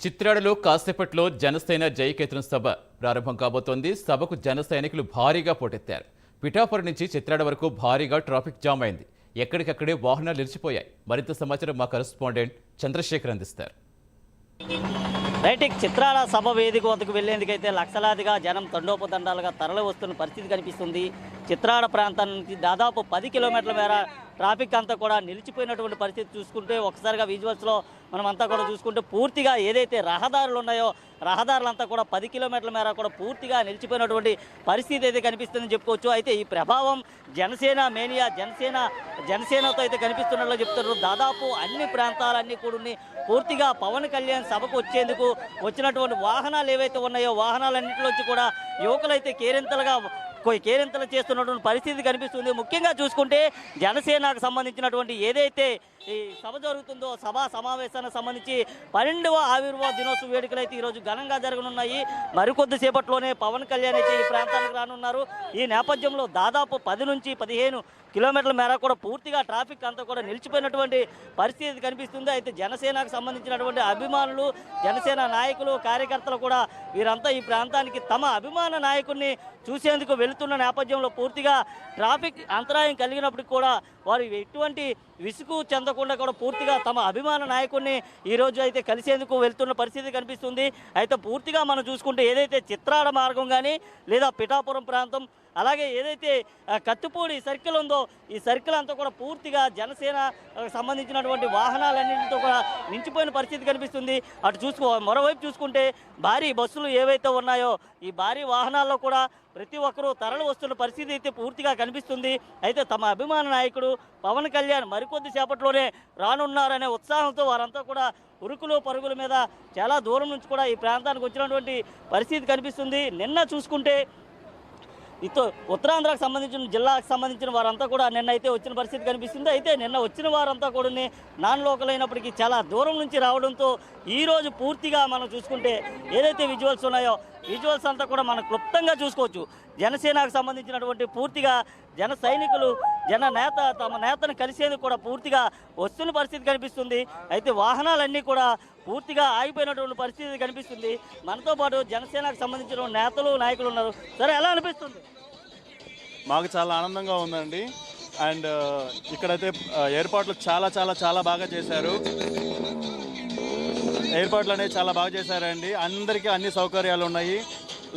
చిత్రాడలో కాసేపట్లో జనసేన జయకేతనం సభ ప్రారంభం కాబోతోంది. సభకు జన సైనికులు భారీగా పోటెత్తారు. పిఠాపురం నుంచి చిత్రాడ వరకు భారీగా ట్రాఫిక్ జామ్ అయింది. ఎక్కడికక్కడే వాహనాలు నిలిచిపోయాయి. మరింత సమాచారం మా కరెస్పాండెంట్ చంద్రశేఖర్ అందిస్తారు. రైట్ చిత్రాల సభ వేదిక వద్దకు వెళ్ళేందుకైతే లక్షలాదిగా జనం తండోపతండాలుగా తరలి వస్తున్న పరిస్థితి కనిపిస్తుంది. చిత్రాడ ప్రాంతం నుంచి దాదాపు పది కిలోమీటర్ల మేర ట్రాఫిక్ అంతా కూడా నిలిచిపోయినటువంటి పరిస్థితి చూసుకుంటే ఒకసారిగా విజువల్స్లో మనం అంతా కూడా చూసుకుంటే పూర్తిగా ఏదైతే రహదారులు ఉన్నాయో రహదారులంతా కూడా పది కిలోమీటర్ల మేర కూడా పూర్తిగా నిలిచిపోయినటువంటి పరిస్థితి అయితే కనిపిస్తుందని చెప్పుకోవచ్చు అయితే ఈ ప్రభావం జనసేన మేనియా జనసేన జనసేనతో అయితే కనిపిస్తున్నట్లు చెప్తున్నారు దాదాపు అన్ని ప్రాంతాలన్నీ కూడా ఉన్నాయి. పూర్తిగా పవన్ కళ్యాణ్ సభకు వచ్చేందుకు వచ్చినటువంటి వాహనాలు ఏవైతే ఉన్నాయో వాహనాలన్నింటిలోంచి కూడా యువకులైతే కేరింతలుగా కేరింతలు చేస్తున్నటువంటి పరిస్థితి కనిపిస్తుంది. ముఖ్యంగా చూసుకుంటే జనసేనకు సంబంధించినటువంటి ఏదైతే ఈ సభ జరుగుతుందో సభా సమావేశానికి సంబంధించి పన్నెండవ ఆవిర్భావ దినోత్సవ వేడుకలు అయితే ఈరోజు ఘనంగా జరగనున్నాయి. మరికొద్దిసేపట్లోనే పవన్ కళ్యాణ్ అయితే ఈ ప్రాంతానికి రానున్నారు. ఈ నేపథ్యంలో దాదాపు పది నుంచి పదిహేను కిలోమీటర్ల మేర కూడా పూర్తిగా ట్రాఫిక్ అంతా కూడా నిలిచిపోయినటువంటి పరిస్థితి కనిపిస్తుంది. అయితే జనసేనకు సంబంధించినటువంటి అభిమానులు జనసేన నాయకులు కార్యకర్తలు కూడా వీరంతా ఈ ప్రాంతానికి తమ అభిమాన నాయకుడిని చూసేందుకు వెళుతున్న నేపథ్యంలో పూర్తిగా ట్రాఫిక్ అంతరాయం కలిగినప్పటికీ కూడా వారు ఎటువంటి విసుగు చెందకుండా కూడా పూర్తిగా తమ అభిమాన నాయకుడిని ఈరోజు అయితే కలిసేందుకు వెళ్తున్న పరిస్థితి కనిపిస్తుంది. అయితే పూర్తిగా మనం చూసుకుంటే ఏదైతే చిత్రాడ మార్గం కానీ లేదా పిఠాపురం ప్రాంతం అలాగే ఏదైతే కత్తిపూడి సర్కిల్ ఉందో ఈ సర్కిల్ అంతా కూడా పూర్తిగా జనసేన సంబంధించినటువంటి వాహనాలన్నింటితో కూడా నించిపోయిన పరిస్థితి కనిపిస్తుంది. అటు చూసుకో మరోవైపు చూసుకుంటే భారీ బస్సులు ఏవైతే ఉన్నాయో ఈ భారీ వాహనాల్లో కూడా ప్రతి ఒక్కరూ తరలి వస్తున్న పరిస్థితి అయితే పూర్తిగా కనిపిస్తుంది. అయితే తమ అభిమాన నాయకుడు పవన్ కళ్యాణ్ మరికొద్ది సేపట్లోనే రానున్నారనే ఉత్సాహంతో వారంతా కూడా ఉరుకులు పరుగుల మీద చాలా దూరం నుంచి కూడా ఈ ప్రాంతానికి వచ్చినటువంటి పరిస్థితి కనిపిస్తుంది. నిన్న చూసుకుంటే ఇతో ఉత్తరాంధ్రకు సంబంధించిన జిల్లాకు సంబంధించిన వారంతా కూడా నిన్న అయితే వచ్చిన పరిస్థితి కనిపిస్తుంది. అయితే నిన్న వచ్చిన వారంతా కూడా నాన్ లోకల్ అయినప్పటికీ చాలా దూరం నుంచి రావడంతో ఈ రోజు పూర్తిగా మనం చూసుకుంటే ఏదైతే విజువల్స్ ఉన్నాయో విజువల్స్ అంతా కూడా మనం క్లుప్తంగా చూసుకోవచ్చు. జనసేనకు సంబంధించినటువంటి పూర్తిగా జన సైనికులు జన నేత తమ నేతను కలిసేందుకు కూడా పూర్తిగా వస్తున్న పరిస్థితి కనిపిస్తుంది. అయితే వాహనాలన్నీ కూడా పూర్తిగా ఆగిపోయినటువంటి పరిస్థితి కనిపిస్తుంది. మనతో పాటు జనసేనకు సంబంధించిన నేతలు నాయకులు ఉన్నారు. సరే ఎలా అనిపిస్తుంది? మాకు చాలా ఆనందంగా ఉందండి. అండ్ ఇక్కడైతే ఏర్పాట్లు చాలా చాలా చాలా బాగా చేశారు. ఏర్పాట్లు అనేవి చాలా బాగా చేశారండి. అందరికీ అన్ని సౌకర్యాలు ఉన్నాయి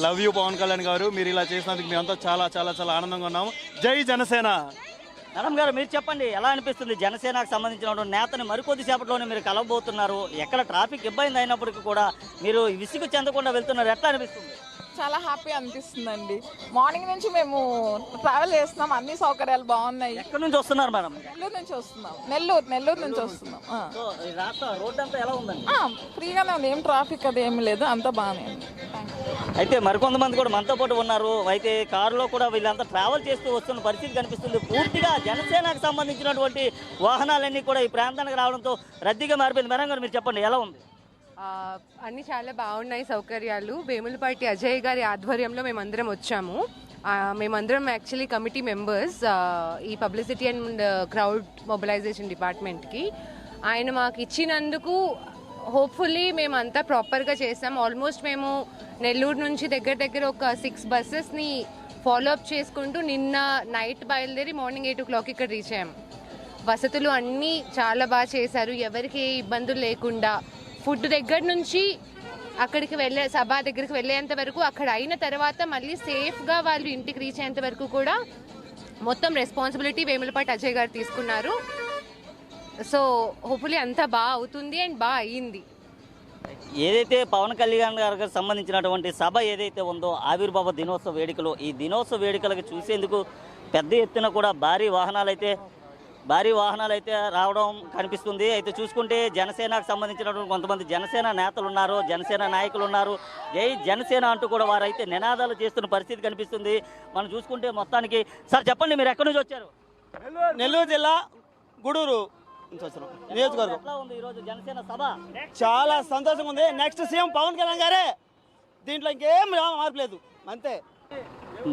లవ్ యూ పవన్ కళ్యాణ్ గారు మీరు ఇలా చేసినందుకు మేమంతా చాలా చాలా చాలా ఆనందంగా ఉన్నాము జై జనసేన! మేడం గారు మీరు చెప్పండి ఎలా అనిపిస్తుంది? జనసేనకు సంబంధించినటువంటి నేతని మరికొద్దిసేపట్లోనే మీరు కలవబోతున్నారు. ఎక్కడ ట్రాఫిక్ ఇబ్బంది అయినప్పటికీ కూడా మీరు విసుగు చెందకుండా వెళ్తున్నారు. ఎట్లా అనిపిస్తుంది? చాలా హ్యాపీ అనిపిస్తుందండి. మార్నింగ్ నుంచి మేము ట్రావెల్ చేస్తున్నాం. అన్ని సౌకర్యాలు బాగున్నాయి. ఎక్కడి నుంచి వస్తున్నారు మేడం? నెల్లూరు నుంచి వస్తున్నాం. నెల్లూరు నెల్లూరు నుంచి వస్తున్నాం. ఆ. సో ఈ రాష్ట్ర రోడ్డు అంతా ఎలా ఉందండి? ఆ, ఫ్రీగానే ఉంది. ఏం ట్రాఫిక్ అది ఏమి లేదు. అంతా బాగానే ఉంది. Thank you. అయితే మరికొంతమంది కూడా మనతో పాటు ఉన్నారు. అయితే కారులో కూడా వీళ్ళంతా ట్రావెల్ చేస్తూ వస్తున్న పరిస్థితి కనిపిస్తుంది. పూర్తిగా జనసేనకు సంబంధించినటువంటి వాహనాలన్నీ కూడా ఈ ప్రాంతానికి రావడంతో రద్దీగా మారిపోయింది. మేడం గారు మీరు చెప్పండి ఎలా ఉంది? అన్ని చాలా బాగున్నాయి సౌకర్యాలు. వేములపాటి అజయ్ గారి ఆధ్వర్యంలో మేమందరం వచ్చాము. మేమందరం యాక్చువల్లీ కమిటీ మెంబర్స్ ఈ పబ్లిసిటీ అండ్ క్రౌడ్ మొబిలైజేషన్ డిపార్ట్మెంట్కి ఆయన మాకు ఇచ్చినందుకు హోప్ఫుల్లీ మేమంతా ప్రాపర్గా చేసాం. ఆల్మోస్ట్ మేము నెల్లూరు నుంచి దగ్గర దగ్గర ఒక సిక్స్ బస్సెస్ని ఫాలో అప్ చేసుకుంటూ నిన్న నైట్ బయలుదేరి మార్నింగ్ ఎయిట్ ఓ క్లాక్ ఇక్కడ రీచ్ అయ్యాం. వసతులు అన్నీ చాలా బాగా చేశారు. ఎవరికి ఏ ఇబ్బందులు లేకుండా ఫుడ్ దగ్గర నుంచి అక్కడికి వెళ్ళే సభ దగ్గరికి వెళ్ళేంత వరకు అక్కడ అయిన తర్వాత మళ్ళీ సేఫ్గా వాళ్ళు ఇంటికి రీచ్ అయ్యేంత వరకు కూడా మొత్తం రెస్పాన్సిబిలిటీ వేములపాటి అజయ్ గారు తీసుకున్నారు. సో హోప్ఫుల్లీ అంతా బాగా అవుతుంది అండ్ బాగా అయ్యింది. ఏదైతే పవన్ కళ్యాణ్ గారికి సంబంధించినటువంటి సభ ఏదైతే ఉందో ఆవిర్భావ దినోత్సవ వేడుకలు ఈ దినోత్సవ వేడుకలకు చూసేందుకు పెద్ద ఎత్తున కూడా భారీ వాహనాలు అయితే భారీ వాహనాలు అయితే రావడం కనిపిస్తుంది. అయితే చూసుకుంటే జనసేనకు సంబంధించినటువంటి కొంతమంది జనసేన నేతలు ఉన్నారు జనసేన నాయకులు ఉన్నారు. జై జనసేన అంటూ కూడా వారైతే నినాదాలు చేస్తున్న పరిస్థితి కనిపిస్తుంది. మనం చూసుకుంటే మొత్తానికి సార్ చెప్పండి మీరు ఎక్కడి నుంచి వచ్చారు? నెల్లూరు. జిల్లా గూడూరు నియోజకవర్గం. ఈరోజు జనసేన సభ? చాలా సంతోషంగా ఉంది. నెక్స్ట్ సీఎం పవన్ కళ్యాణ్ గారే. దీంట్లో ఇంకేం మార్పు లేదు. అంతే.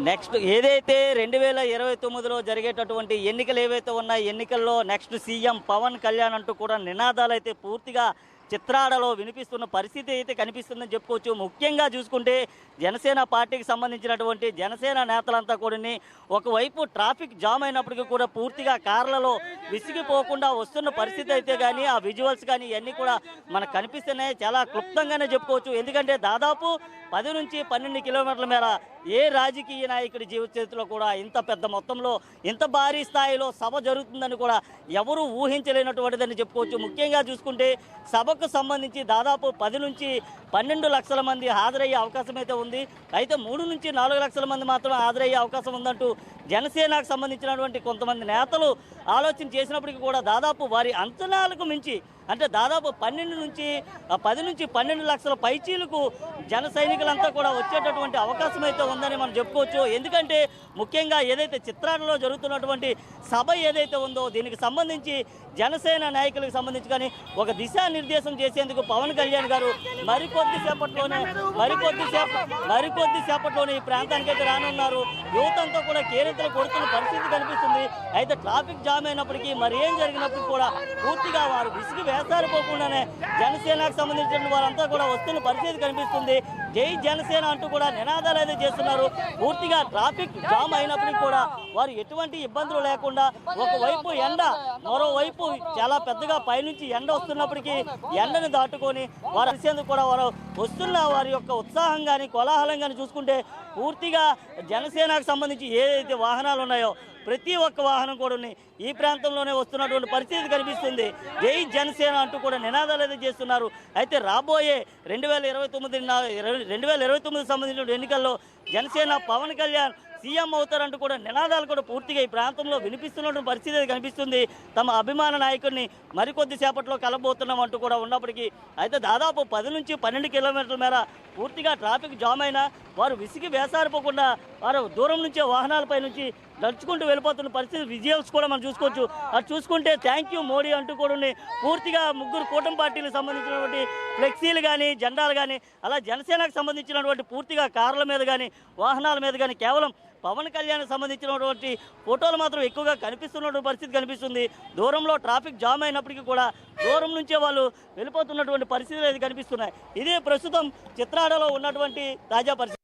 నెక్స్ట్ ఏదైతే రెండు వేల ఇరవై తొమ్మిదిలో జరిగేటటువంటి ఎన్నికలు ఏవైతే ఉన్నాయో ఎన్నికల్లో నెక్స్ట్ సీఎం పవన్ కళ్యాణ్ అంటూ కూడా నినాదాలు అయితే పూర్తిగా చిత్రాడలో వినిపిస్తున్న పరిస్థితి అయితే కనిపిస్తుందని చెప్పుకోవచ్చు. ముఖ్యంగా చూసుకుంటే జనసేన పార్టీకి సంబంధించినటువంటి జనసేన నేతలంతా కూడా ఒకవైపు ట్రాఫిక్ జామ్ అయినప్పటికీ కూడా పూర్తిగా కార్లలో విసిగిపోకుండా వస్తున్న పరిస్థితి అయితే కానీ ఆ విజువల్స్ కానీ ఇవన్నీ కూడా మనకు కనిపిస్తున్నాయి. చాలా క్లుప్తంగానే చెప్పుకోవచ్చు. ఎందుకంటే దాదాపు పది నుంచి పన్నెండు కిలోమీటర్ల మేర ఏ రాజకీయ నాయకుడి జీవిత చరిత్రలో కూడా ఇంత పెద్ద మొత్తంలో ఇంత భారీ స్థాయిలో సభ జరుగుతుందని కూడా ఎవరూ ఊహించలేనటువంటిదని చెప్పుకోవచ్చు. ముఖ్యంగా చూసుకుంటే సభకు సంబంధించి దాదాపు పది నుంచి పన్నెండు లక్షల మంది హాజరయ్యే అవకాశం అయితే ఉంది. అయితే మూడు నుంచి నాలుగు లక్షల మంది మాత్రమే హాజరయ్యే అవకాశం ఉందంటూ జనసేనకు సంబంధించినటువంటి కొంతమంది నేతలు ఆలోచన చేసినప్పటికీ కూడా దాదాపు వారి అంచనాలకు మించి అంటే దాదాపు పన్నెండు నుంచి పది నుంచి పన్నెండు లక్షల పైచీలకు జన సైనికులంతా కూడా వచ్చేటటువంటి అవకాశం అయితే ఉందని మనం చెప్పుకోవచ్చు. ఎందుకంటే ముఖ్యంగా ఏదైతే చిత్రాలలో జరుగుతున్నటువంటి సభ ఏదైతే ఉందో దీనికి సంబంధించి జనసేన నాయకులకు సంబంధించి కానీ ఒక దిశానిర్దేశం చేసేందుకు పవన్ కళ్యాణ్ గారు మరికొద్ది సేపట్లోనే మరికొద్ది సేప మరికొద్ది సేపట్లోనే ఈ ప్రాంతానికి అయితే రానున్నారు. యువతంతా కూడా కేరింతలు కొడుతున్న పరిస్థితి కనిపిస్తుంది. అయితే ట్రాఫిక్ జామ్ అయినప్పటికీ మరి ఏం జరిగినప్పుడు కూడా పూర్తిగా వారు విసిగి వేసారిపోకుండానే జనసేనకు సంబంధించిన వారంతా కూడా వస్తున్న పరిస్థితి కనిపిస్తుంది. జై జనసేన అంటూ కూడా నినాదాలు అయితే చేస్తున్నారు. పూర్తిగా ట్రాఫిక్ జామ్ అయినప్పటికీ కూడా వారు ఎటువంటి ఇబ్బందులు లేకుండా ఒకవైపు ఎండ మరోవైపు చాలా పెద్దగా పైనుంచి ఎండ వస్తున్నప్పటికీ ఎండను దాటుకొని వారు కలిసేందుకు కూడా వారు వస్తున్న వారి యొక్క ఉత్సాహం కానీ కోలాహలం కానీ చూసుకుంటే పూర్తిగా జనసేనకు సంబంధించి ఏదైతే వాహనాలు ఉన్నాయో ప్రతి ఒక్క వాహనం కూడా ఉన్నాయి. ఈ ప్రాంతంలోనే వస్తున్నటువంటి పరిస్థితి కనిపిస్తుంది. జై జనసేన అంటూ కూడా నినాదాలు అయితే చేస్తున్నారు. అయితే రాబోయే రెండు వేల ఇరవై తొమ్మిది రెండు వేల ఇరవై తొమ్మిది సంబంధించిన ఎన్నికల్లో జనసేన పవన్ కళ్యాణ్ సీఎం అవుతారంటూ కూడా నినాదాలు కూడా పూర్తిగా ఈ ప్రాంతంలో వినిపిస్తున్నటువంటి పరిస్థితి కనిపిస్తుంది. తమ అభిమాన నాయకుడిని మరికొద్ది సేపట్లో కలబోతున్నాం అంటూ కూడా ఉన్నప్పటికీ అయితే దాదాపు పది నుంచి పన్నెండు కిలోమీటర్ల మేర పూర్తిగా ట్రాఫిక్ జామ్ అయినా వారు విసిగి వేసారిపోకుండా వారు దూరం నుంచే వాహనాలపై నుంచి నడుచుకుంటూ వెళ్ళిపోతున్న పరిస్థితి విజయల్స్ కూడా మనం చూసుకోవచ్చు. అది చూసుకుంటే థ్యాంక్ యూ మోడీ అంటూ కూడా పూర్తిగా ముగ్గురు కూటమి పార్టీలకు సంబంధించినటువంటి ఫ్లెక్సీలు కానీ జెండాలు కానీ అలా జనసేనకు సంబంధించినటువంటి పూర్తిగా కార్ల మీద కానీ వాహనాల మీద కానీ కేవలం పవన్ కళ్యాణ్ సంబంధించినటువంటి ఫోటోలు మాత్రం ఎక్కువగా కనిపిస్తున్నటువంటి పరిస్థితి కనిపిస్తుంది. దూరంలో ట్రాఫిక్ జామ్ అయినప్పటికీ కూడా దూరం నుంచే వాళ్ళు వెళ్ళిపోతున్నటువంటి పరిస్థితులు అయితే కనిపిస్తున్నాయి. ఇదే ప్రస్తుతం చిత్రాడలో ఉన్నటువంటి తాజా పరిస్థితి.